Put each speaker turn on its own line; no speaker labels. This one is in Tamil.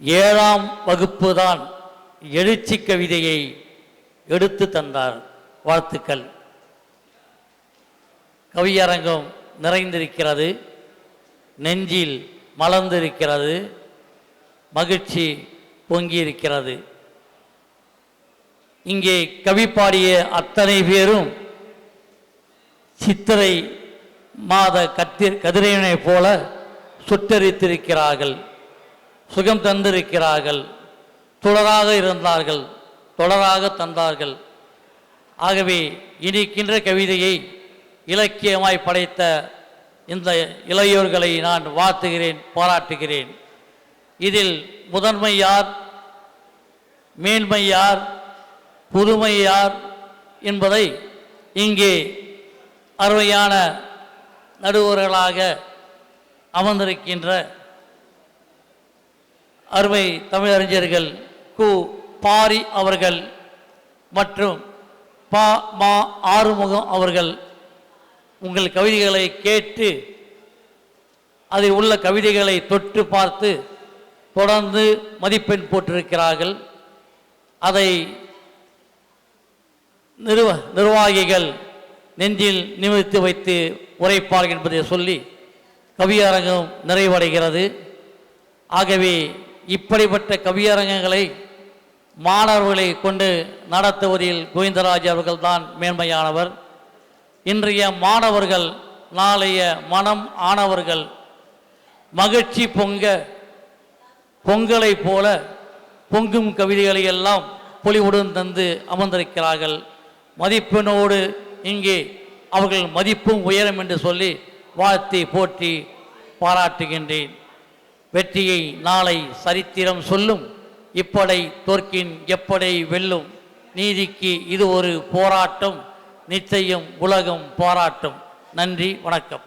ஏழாம் வகுப்பு தான் எழுச்சி கவிதையை எடுத்து தந்தார். வாழ்த்துக்கள். கவியரங்கம் நிறைந்திருக்கிறது. நெஞ்சில் மலர்ந்திருக்கிறது. மகிழ்ச்சி பொங்கியிருக்கிறது. இங்கே கவி பாடிய அத்தனை பேரும் சித்திரை மாத கத்திர் கதிரையனைப் போல சுட்டரித்திருக்கிறார்கள் சுகம் தந்திருக்கிறார்கள். தொடராக இருந்தார்கள். தொடராக தந்தார்கள். ஆகவே இனிக்கின்ற கவிதையை இலக்கியமாய் படைத்த இந்த இளையோர்களை நான் வாழ்த்துகிறேன் பாராட்டுகிறேன். இதில் முதன்மை யார்? மேன்மை யார்? புதுமை யார்? என்பதை இங்கே அருமையான நடுவர்களாக அமர்ந்திருக்கின்ற அருமை தமிழறிஞர்கள் கு. பாரி அவர்கள் மற்றும் பா. மா. ஆறுமுகம் அவர்கள் உங்கள் கவிதைகளை கேட்டு அதில் உள்ள கவிதைகளை தொட்டு பார்த்து தொடர்ந்து மதிப்பெண் போட்டிருக்கிறார்கள். அதை நிர்வ நிர்வாகிகள் நெஞ்சில் நிமிர்த்து வைத்து உரைப்பார்கள் என்பதை சொல்லி கவியரங்கம் நிறைவடைகிறது. ஆகவே இப்படிப்பட்ட கவியரங்கங்களை மாணவர்களை கொண்டு நடத்துவதில் கோவிந்தராஜ் அவர்கள்தான் மேன்மையானவர். இன்றைய மாணவர்கள் நாளைய மனம் ஆனவர்கள் மகிழ்ச்சி பொங்க பொங்கலைப் போல பொங்கும் கவிதைகளை எல்லாம் பொலிவுடன் தந்து அமர்ந்திருக்கிறார்கள். மதிப்பினோடு இங்கே அவர்கள் மதிப்பும் உயரும் என்று சொல்லி வாழ்த்தி போற்றி பாராட்டுகின்றேன். வெற்றியை நாளை சரித்திரம் சொல்லும். இப்படை தோற்கின் எப்படை வெல்லும். நீதிக்கு இது ஒரு போராட்டம். நிச்சயம் உலகம் போராட்டம். நன்றி வணக்கம்.